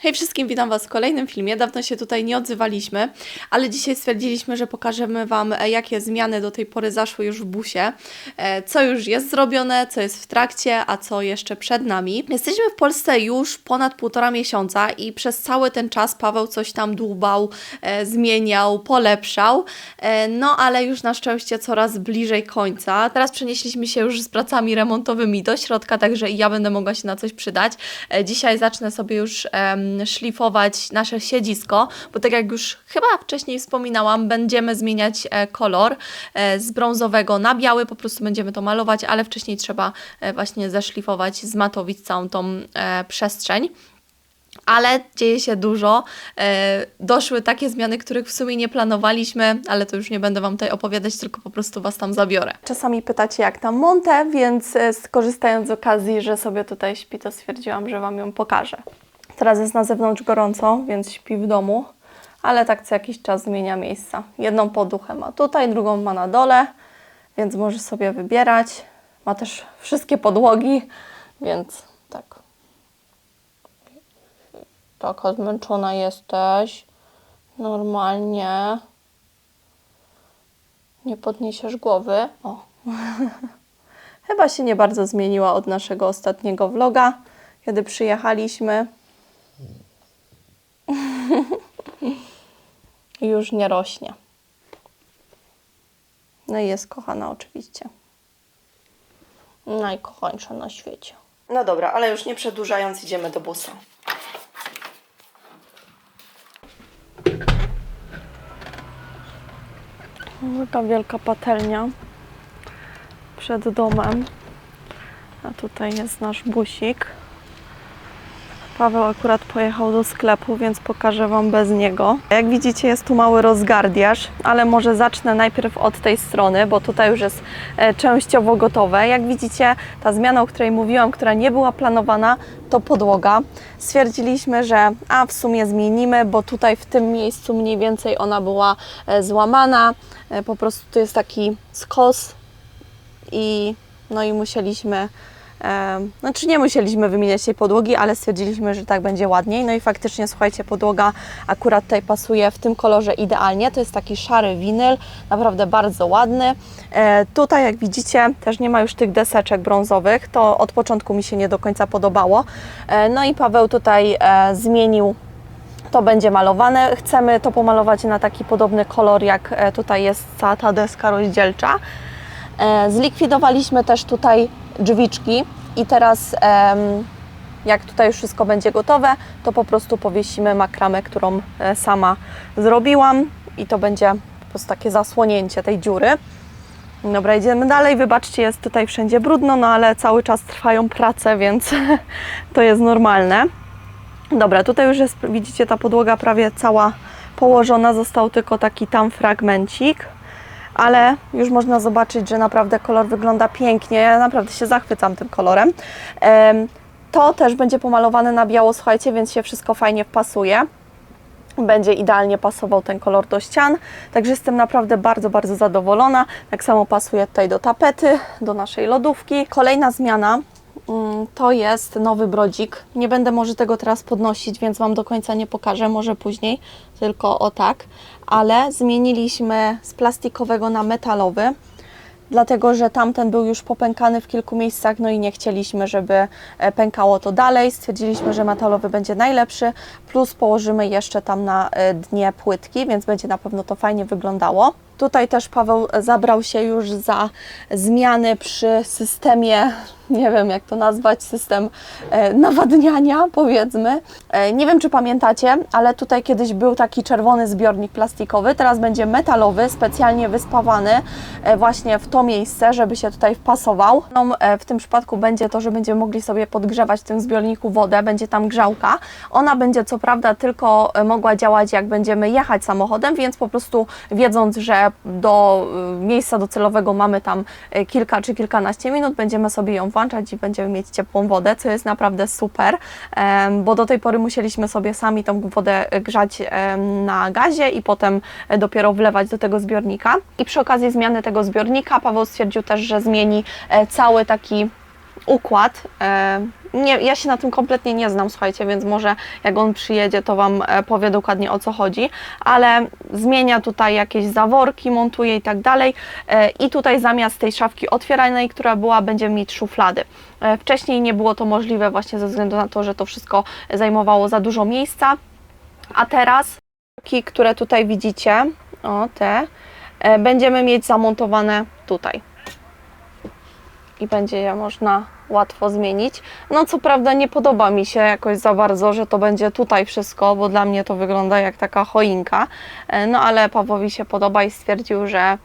Hej wszystkim, witam Was w kolejnym filmie. Dawno się tutaj nie odzywaliśmy, ale dzisiaj stwierdziliśmy, że pokażemy Wam, e, jakie zmiany do tej pory zaszły już w busie, e, co już jest zrobione, co jest w trakcie, a co jeszcze przed nami. Jesteśmy w Polsce już ponad półtora miesiąca i przez cały ten czas Paweł coś tam dłubał, e, zmieniał, polepszał, no ale już na szczęście coraz bliżej końca. Teraz przenieśliśmy się już z pracami remontowymi do środka, także i ja będę mogła się na coś przydać. Dzisiaj zacznę sobie już szlifować nasze siedzisko, bo tak jak już chyba wcześniej wspominałam, będziemy zmieniać e, kolor e, z brązowego na biały, po prostu będziemy to malować, ale wcześniej trzeba e, właśnie zeszlifować, zmatowić całą tą przestrzeń. Ale dzieje się dużo. Doszły takie zmiany, których w sumie nie planowaliśmy, ale to już nie będę Wam tutaj opowiadać, tylko po prostu Was tam zabiorę. Czasami pytacie, jak tam Monte, więc skorzystając z okazji, że sobie tutaj śpi, to stwierdziłam, że Wam ją pokażę. Teraz jest na zewnątrz gorąco, więc śpi w domu, ale tak co jakiś czas zmienia miejsca. Jedną poduchę ma tutaj, drugą ma na dole, więc może sobie wybierać. Ma też wszystkie podłogi, więc tak. Taka zmęczona jesteś. Normalnie. Nie podniesiesz głowy. O. Chyba się nie bardzo zmieniła od naszego ostatniego vloga, kiedy przyjechaliśmy. Już nie rośnie. No i jest kochana oczywiście. Najkochańsza na świecie. No dobra, ale już nie przedłużając, idziemy do busa. Taka wielka patelnia przed domem. A tutaj jest nasz busik. Paweł akurat pojechał do sklepu, więc pokażę Wam bez niego. Jak widzicie, jest tu mały rozgardiaż, ale może zacznę najpierw od tej strony, bo tutaj już jest e, częściowo gotowe. Jak widzicie, ta zmiana, o której mówiłam, która nie była planowana, to podłoga. Stwierdziliśmy, że a w sumie zmienimy, bo tutaj w tym miejscu mniej więcej ona była e, złamana. E, Po prostu tu jest taki skos i no i musieliśmy znaczy nie musieliśmy wymieniać tej podłogi, ale stwierdziliśmy, że tak będzie ładniej. No i faktycznie, słuchajcie, podłoga akurat tutaj pasuje w tym kolorze idealnie. To jest taki szary winyl, naprawdę bardzo ładny. E, tutaj, jak widzicie, też nie ma już tych deseczek brązowych. To od początku mi się nie do końca podobało. E, no i Paweł tutaj e, zmienił to będzie malowane. Chcemy to pomalować na taki podobny kolor, jak tutaj jest cała ta deska rozdzielcza. Zlikwidowaliśmy też tutaj drzwiczki i teraz jak tutaj już wszystko będzie gotowe, to po prostu powiesimy makramę, którą e, sama zrobiłam i to będzie po prostu takie zasłonięcie tej dziury. Dobra, idziemy dalej. Wybaczcie, jest tutaj wszędzie brudno, no ale cały czas trwają prace, więc to jest normalne. Dobra, tutaj już jest, widzicie, ta podłoga prawie cała położona, został tylko taki tam fragmencik, ale już można zobaczyć, że naprawdę kolor wygląda pięknie. Ja naprawdę się zachwycam tym kolorem. Em, To też będzie pomalowane na biało, słuchajcie, więc się wszystko fajnie wpasuje. Będzie idealnie pasował ten kolor do ścian, także jestem naprawdę bardzo, bardzo zadowolona. Tak samo pasuje tutaj do tapety, do naszej lodówki. Kolejna zmiana To jest nowy brodzik. Nie będę może tego teraz podnosić, więc Wam do końca nie pokażę, może później, tylko o tak. Ale zmieniliśmy z plastikowego na metalowy, dlatego że tamten był już popękany w kilku miejscach, no i nie chcieliśmy, żeby e, pękało to dalej. Stwierdziliśmy, że metalowy będzie najlepszy, plus położymy jeszcze tam na e, dnie płytki, więc będzie na pewno to fajnie wyglądało. Tutaj też Paweł zabrał się już za zmiany przy systemie, nie wiem jak to nazwać, system e, nawadniania, powiedzmy. E, Nie wiem, czy pamiętacie, ale tutaj kiedyś był taki czerwony zbiornik plastikowy, teraz będzie metalowy, specjalnie wyspawany e, właśnie w to miejsce, żeby się tutaj wpasował. No, e, W tym przypadku będzie to, że będziemy mogli sobie podgrzewać w tym zbiorniku wodę, będzie tam grzałka. Ona będzie co prawda tylko e, mogła działać, jak będziemy jechać samochodem, więc po prostu wiedząc, że do y, miejsca docelowego mamy tam y, kilka czy kilkanaście minut, będziemy sobie ją włączać i będziemy mieć ciepłą wodę, co jest naprawdę super, bo do tej pory musieliśmy sobie sami tą wodę grzać na gazie i potem y, dopiero wlewać do tego zbiornika. I przy okazji zmiany tego zbiornika Paweł stwierdził też, że zmieni e, cały taki układ e, nie, ja się na tym kompletnie nie znam, słuchajcie, więc może jak on przyjedzie, to Wam e, powie dokładnie o co chodzi, ale zmienia tutaj jakieś zaworki, montuje i tak dalej. E, i tutaj zamiast tej szafki otwieranej, która była, będziemy mieć szuflady. E, Wcześniej nie było to możliwe właśnie ze względu na to, że to wszystko zajmowało za dużo miejsca, a teraz które tutaj widzicie, o te, będziemy mieć zamontowane tutaj i będzie je można łatwo zmienić. No co prawda nie podoba mi się jakoś za bardzo, że to będzie tutaj wszystko, bo dla mnie to wygląda jak taka choinka. E, No ale Pawłowi się podoba i stwierdził, że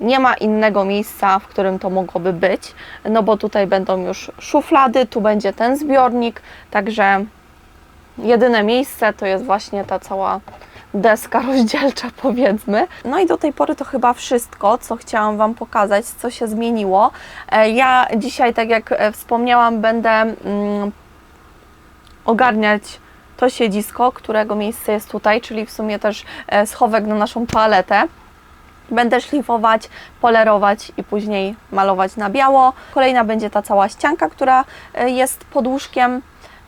nie ma innego miejsca, w którym to mogłoby być, no bo tutaj będą już szuflady, tu będzie ten zbiornik, także jedyne miejsce to jest właśnie ta cała deska rozdzielcza, powiedzmy. No i do tej pory to chyba wszystko, co chciałam Wam pokazać, co się zmieniło. E, Ja dzisiaj, tak jak e, wspomniałam, będę mm, ogarniać to siedzisko, którego miejsce jest tutaj, czyli w sumie też e, schowek na naszą toaletę. Będę szlifować, polerować i później malować na biało. Kolejna będzie ta cała ścianka, która jest pod łóżkiem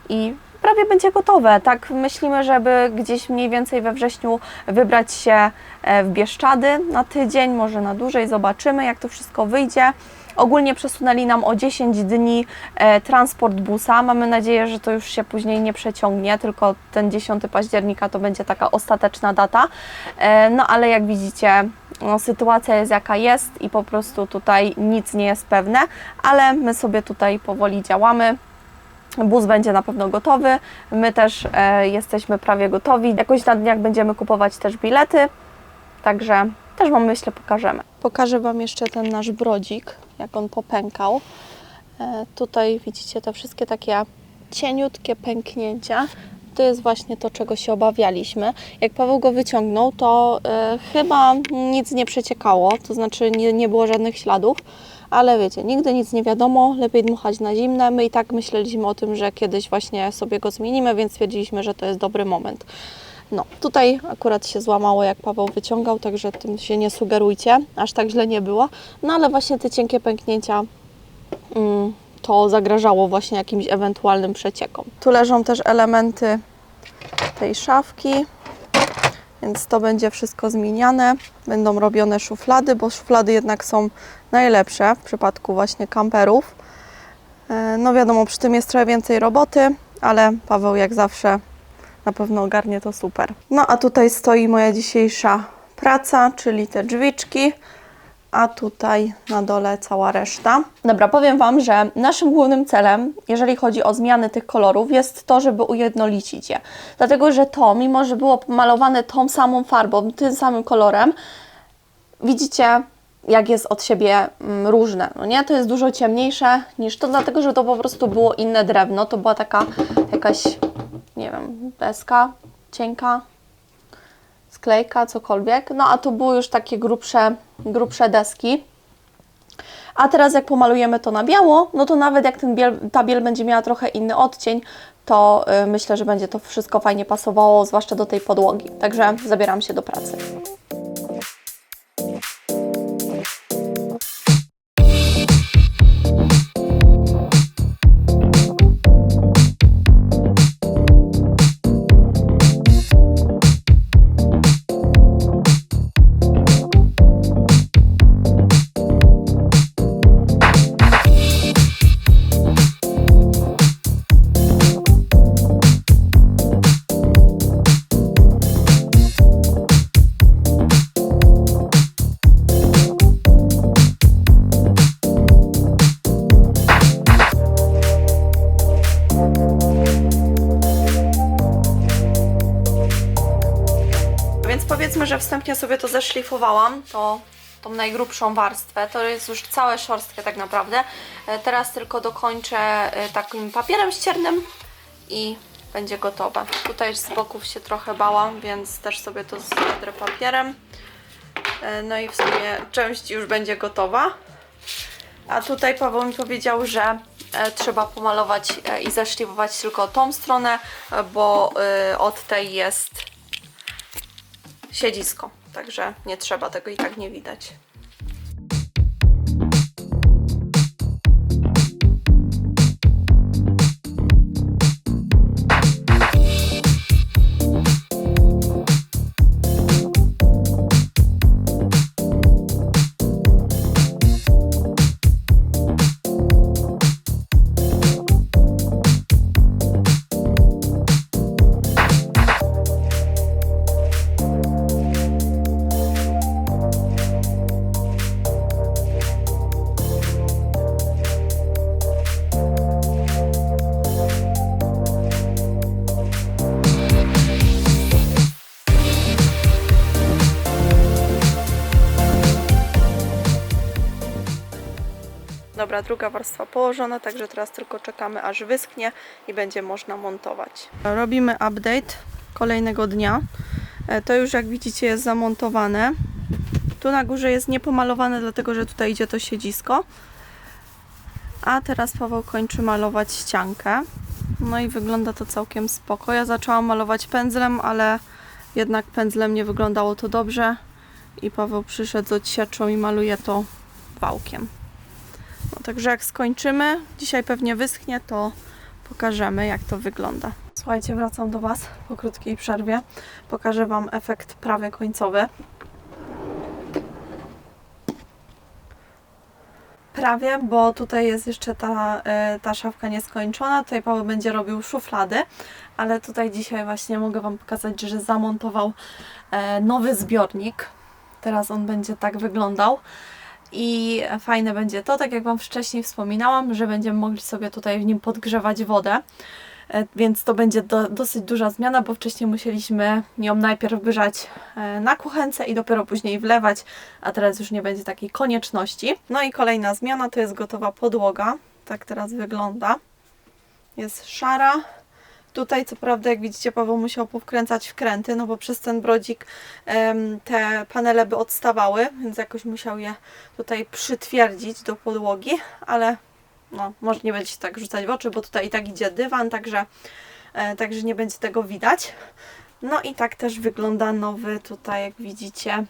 i prawie będzie gotowe. Tak myślimy, żeby gdzieś mniej więcej we wrześniu wybrać się e, w Bieszczady na tydzień, może na dłużej, zobaczymy jak to wszystko wyjdzie. Ogólnie przesunęli nam o 10 dni e, transport busa. Mamy nadzieję, że to już się później nie przeciągnie, tylko ten 10 października to będzie taka ostateczna data. E, no ale jak widzicie, no, sytuacja jest jaka jest i po prostu tutaj nic nie jest pewne, ale my sobie tutaj powoli działamy. Bus będzie na pewno gotowy, my też e, jesteśmy prawie gotowi. Jakoś na dniach będziemy kupować też bilety, także też Wam myślę pokażemy. Pokażę Wam jeszcze ten nasz brodzik, jak on popękał. E, tutaj widzicie te wszystkie takie cieniutkie pęknięcia. To jest właśnie to, czego się obawialiśmy. Jak Paweł go wyciągnął, to e, chyba nic nie przeciekało, to znaczy nie, nie było żadnych śladów, ale wiecie, nigdy nic nie wiadomo, lepiej dmuchać na zimne. My i tak myśleliśmy o tym, że kiedyś właśnie sobie go zmienimy, więc stwierdziliśmy, że to jest dobry moment. No, tutaj akurat się złamało, jak Paweł wyciągał, także tym się nie sugerujcie, aż tak źle nie było. No ale właśnie te cienkie pęknięcia mm, to zagrażało właśnie jakimś ewentualnym przeciekom. Tu leżą też elementy tej szafki, więc to będzie wszystko zmieniane. Będą robione szuflady, bo szuflady jednak są najlepsze w przypadku właśnie kamperów. E, No wiadomo, przy tym jest trochę więcej roboty, ale Paweł jak zawsze na pewno ogarnie to super. No a tutaj stoi moja dzisiejsza praca, czyli te drzwiczki, a tutaj na dole cała reszta. Dobra, powiem Wam, że naszym głównym celem, jeżeli chodzi o zmiany tych kolorów, jest to, żeby ujednolicić je. Dlatego, że to, mimo że było malowane tą samą farbą, tym samym kolorem, widzicie, jak jest od siebie mm, różne, no nie? To jest dużo ciemniejsze niż to, dlatego, że to po prostu było inne drewno, to była taka jakaś, nie wiem, deska cienka, sklejka, cokolwiek, no a tu były już takie grubsze, grubsze deski. A teraz jak pomalujemy to na biało, no to nawet jak ten biel, ta biel będzie miała trochę inny odcień, to y, myślę, że będzie to wszystko fajnie pasowało, zwłaszcza do tej podłogi. Także zabieram się do pracy. Sobie to zeszlifowałam, to tą najgrubszą warstwę. To jest już całe szorstkie tak naprawdę. E, Teraz tylko dokończę e, takim papierem ściernym i będzie gotowe. Tutaj z boków się trochę bałam, więc też sobie to zjedrę papierem. E, No i w sumie część już będzie gotowa. A tutaj Paweł mi powiedział, że trzeba pomalować i zeszlifować tylko tą stronę, bo od tej jest siedzisko. Także nie trzeba tego i tak nie widać. Dobra, druga warstwa położona, także teraz tylko czekamy aż wyschnie i będzie można montować. Robimy update kolejnego dnia. E, To już jak widzicie jest zamontowane. Tu na górze jest niepomalowane, dlatego że tutaj idzie to siedzisko. A teraz Paweł kończy malować ściankę. No i wygląda to całkiem spoko. Ja zaczęłam malować pędzlem, ale jednak pędzlem nie wyglądało to dobrze. I Paweł przyszedł z odsieczą i maluje to wałkiem. Także jak skończymy, dzisiaj pewnie wyschnie, to pokażemy jak to wygląda. Słuchajcie, wracam do Was po krótkiej przerwie. Pokażę Wam efekt prawie końcowy. Prawie, bo tutaj jest jeszcze ta, e, ta szafka nieskończona. Tutaj Paweł będzie robił szuflady, ale tutaj dzisiaj właśnie mogę Wam pokazać, że zamontował e, nowy zbiornik. Teraz on będzie tak wyglądał. I fajne będzie to, tak jak Wam wcześniej wspominałam, że będziemy mogli sobie tutaj w nim podgrzewać wodę. E, Więc to będzie do, dosyć duża zmiana, bo wcześniej musieliśmy ją najpierw grzać e, na kuchence i dopiero później wlewać, a teraz już nie będzie takiej konieczności. No i kolejna zmiana to jest gotowa podłoga. Tak teraz wygląda. Jest szara. Tutaj co prawda, jak widzicie, Paweł musiał powkręcać wkręty, no bo przez ten brodzik te panele by odstawały, więc jakoś musiał je tutaj przytwierdzić do podłogi, ale no, może nie będzie się tak rzucać w oczy, bo tutaj i tak idzie dywan, także, e, także nie będzie tego widać. No i tak też wygląda nowy tutaj, jak widzicie,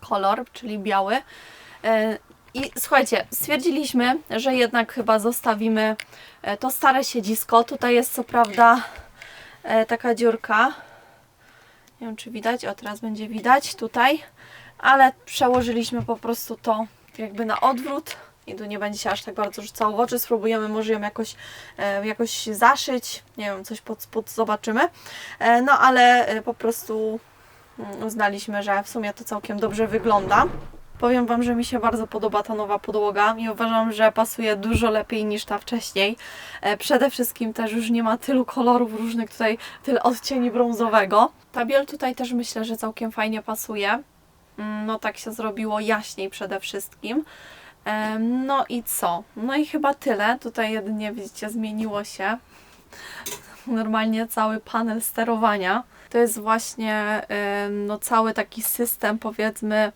kolor, czyli biały. E, I słuchajcie, stwierdziliśmy, że jednak chyba zostawimy e, to stare siedzisko. Tutaj jest co prawda e, taka dziurka. Nie wiem, czy widać. O, teraz będzie widać tutaj. Ale przełożyliśmy po prostu to jakby na odwrót i tu nie będzie się aż tak bardzo rzucało w oczy. Spróbujemy może ją jakoś, e, jakoś zaszyć, nie wiem, coś pod spód zobaczymy. No ale po prostu mm, uznaliśmy, że w sumie to całkiem dobrze wygląda. Powiem Wam, że mi się bardzo podoba ta nowa podłoga i uważam, że pasuje dużo lepiej niż ta wcześniej. E, Przede wszystkim też już nie ma tylu kolorów różnych, tutaj tyle odcieni brązowego. Ta biel tutaj też myślę, że całkiem fajnie pasuje. Mm, No tak się zrobiło jaśniej przede wszystkim. Em, No i co? No i chyba tyle. Tutaj jedynie widzicie zmieniło się normalnie cały panel sterowania. To jest właśnie em, no, cały taki system powiedzmy e,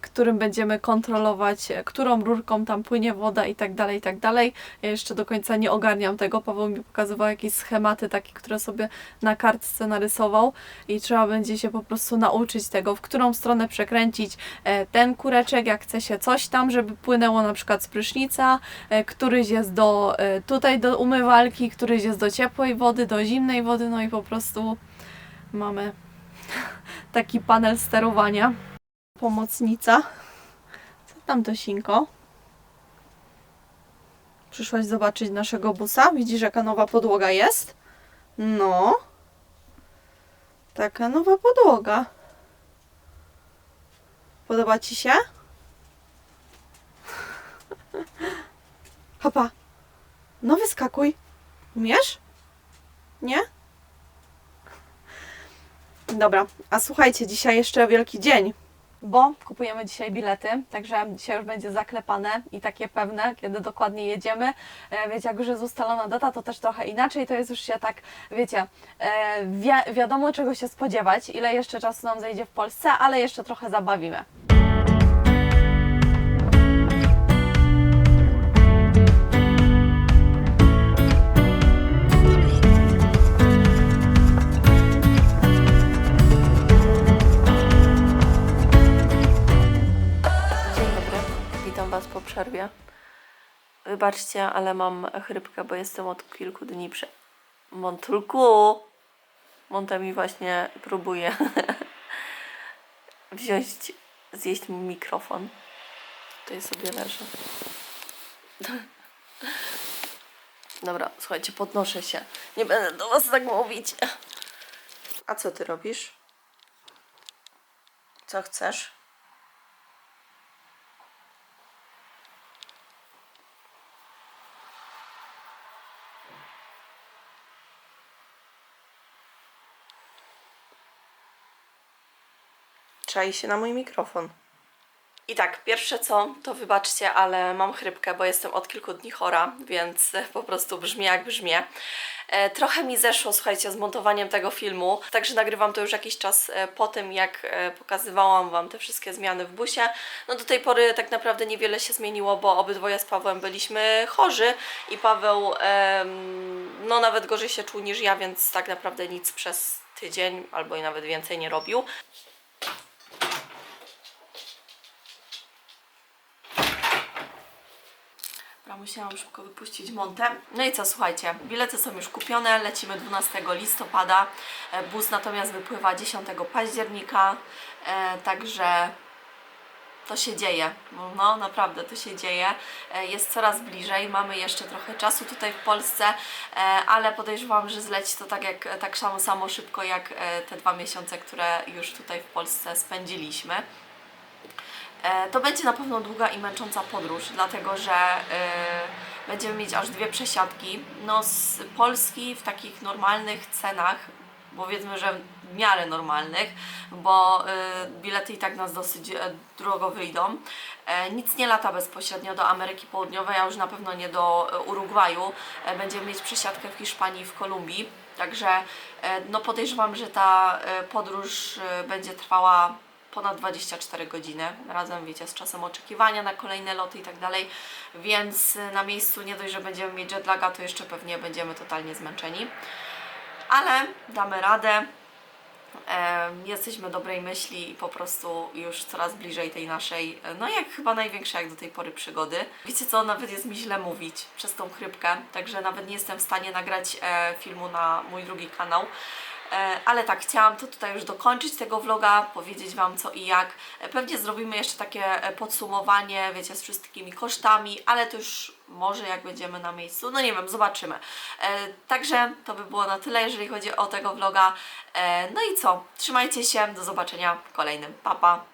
którym będziemy kontrolować, e, którą rurką tam płynie woda i tak dalej, i tak dalej. Ja jeszcze do końca nie ogarniam tego. Paweł mi pokazywał jakieś schematy takie, które sobie na kartce narysował i trzeba będzie się po prostu nauczyć tego, w którą stronę przekręcić e, ten kureczek, jak chce się coś tam, żeby płynęło na przykład z prysznica, e, któryś jest do e, tutaj do umywalki, któryś jest do ciepłej wody, do zimnej wody, no i po prostu mamy taki panel sterowania pomocnica. Co tam to Sinko? Przyszłaś zobaczyć naszego busa? Widzisz, jaka nowa podłoga jest? No. Taka nowa podłoga. Podoba Ci się? Hopa. No wyskakuj. Umiesz? Nie? Dobra, a słuchajcie, dzisiaj jeszcze wielki dzień bo kupujemy dzisiaj bilety, także dzisiaj już będzie zaklepane i takie pewne, kiedy dokładnie jedziemy. E, Wiecie, jak już jest ustalona data, to też trochę inaczej, to jest już się tak, wiecie, e, wi- wiadomo czego się spodziewać, ile jeszcze czasu nam zejdzie w Polsce, ale jeszcze trochę zabawimy. Was po przerwie. Wybaczcie, ale mam chrypkę, bo jestem od kilku dni przy... Montulku! Monta mi właśnie próbuje wziąć, zjeść mi mikrofon. Tutaj sobie leży. Dobra, słuchajcie, podnoszę się. Nie będę do Was tak mówić. A co Ty robisz? Co chcesz? Czai się na mój mikrofon. I tak, pierwsze co, to wybaczcie, ale mam chrypkę, bo jestem od kilku dni chora, więc po prostu brzmię jak brzmię. E, trochę mi zeszło, słuchajcie, z montowaniem tego filmu, także nagrywam to już jakiś czas e, po tym, jak e, pokazywałam Wam te wszystkie zmiany w busie. No do tej pory tak naprawdę niewiele się zmieniło, bo obydwoje z Pawłem byliśmy chorzy i Paweł no nawet gorzej się czuł niż ja, więc tak naprawdę nic przez tydzień albo i nawet więcej nie robił. Musiałam szybko wypuścić montę. No i co, słuchajcie, bilety są już kupione, lecimy 12 listopada, e, bus natomiast wypływa 10 października, e, także to się dzieje. No, No, naprawdę to się dzieje. E, Jest coraz bliżej. Mamy jeszcze trochę czasu tutaj w Polsce, ale podejrzewam, że zleci to tak, jak, tak samo, samo szybko jak te dwa miesiące, które już tutaj w Polsce spędziliśmy. E, To będzie na pewno długa i męcząca podróż, dlatego że e, będziemy mieć aż dwie przesiadki. No z Polski w takich normalnych cenach, powiedzmy, że w miarę normalnych, bo e, bilety i tak nas dosyć drogo wyjdą. Nic nie lata bezpośrednio do Ameryki Południowej, a już na pewno nie do Urugwaju. Będziemy mieć przesiadkę w Hiszpanii, w Kolumbii. Także no podejrzewam, że ta podróż będzie trwała ponad 24 godziny, razem wiecie, z czasem oczekiwania na kolejne loty i tak dalej, więc na miejscu nie dość, że będziemy mieć jetlaga, to jeszcze pewnie będziemy totalnie zmęczeni. Ale damy radę, Em, jesteśmy dobrej myśli i po prostu już coraz bliżej tej naszej, e, no jak chyba największej jak do tej pory przygody. Wiecie co, nawet jest mi źle mówić przez tą chrypkę, także nawet nie jestem w stanie nagrać e, filmu na mój drugi kanał. E, Ale tak, chciałam to tutaj już dokończyć tego vloga, powiedzieć Wam co i jak. E, Pewnie zrobimy jeszcze takie e, podsumowanie, wiecie, z wszystkimi kosztami, ale to już może jak będziemy na miejscu, no nie wiem, zobaczymy. Także to by było na tyle, jeżeli chodzi o tego vloga. No i co, trzymajcie się, do zobaczenia w kolejnym. Pa, pa!